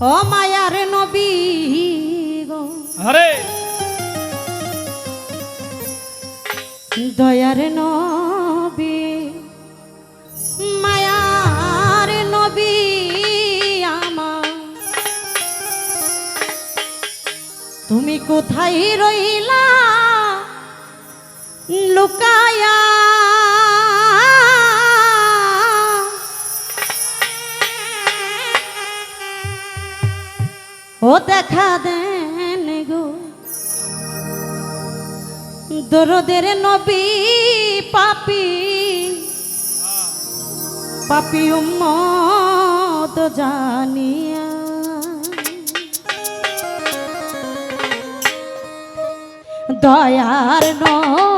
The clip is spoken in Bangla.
ও মায়ার নবী গো। আরে দয়ার নবী মায়ার নবী আমার। তুমি কোথায় রইলা? লুকায়া ও দেখা দেন গো। দরদের নবী পাপি। পাপি উম্মত জানিয়া। দয়ার নবী